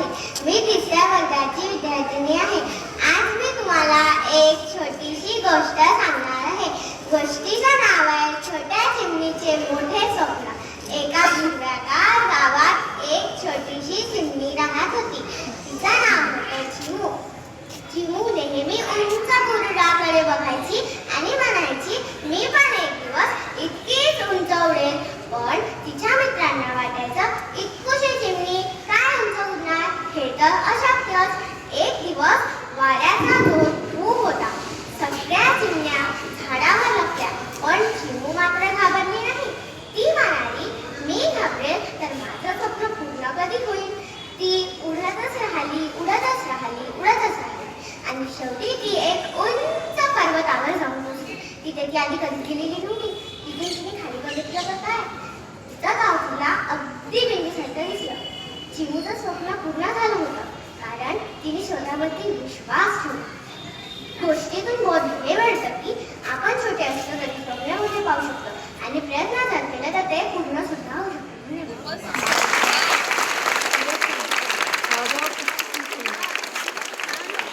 आहे. मी तिसऱ्या वर्गाची विद्यार्थिनी आहे. आज मी तुम्हाला एक छोटीशी गोष्ट सांगणार आहे. गोष्टीचं नाव आहे छोट्या चिमणीचे मोठे स्वप्न. एका हिरव्यागार गावात एक छोटीशी चिमणी राहत होती. तिचं नाव होतं चिमू. चिमू नेहमी उंच बुरुडाकडे बघायची आणि म्हणायची मी पण एक दिवस इतकीच उंच उडेल पण तिच्या तर अशक्यच एक दिवस वाऱ्याचा दोन खूप होता. सगळ्या चिमण्या झाडावर लपल्या पण चिमू मात्र घाबरली नाही. ती म्हणाली मी घाबरेल तर माझं स्वप्न पूर्ण कधी होईल? ती उडतच राहिली उडतच राहिली उडतच राहिली. आणि शेवटी ती एक उंच पर्वतावर जाऊन बसली. तिथे ती आधी कधी गेलेली चिमूचं स्वप्न पूर्ण झालं होतं. कारण तिने स्वतःवरती विश्वास ठेवला. गोष्टीतून बोध हे मिळतं की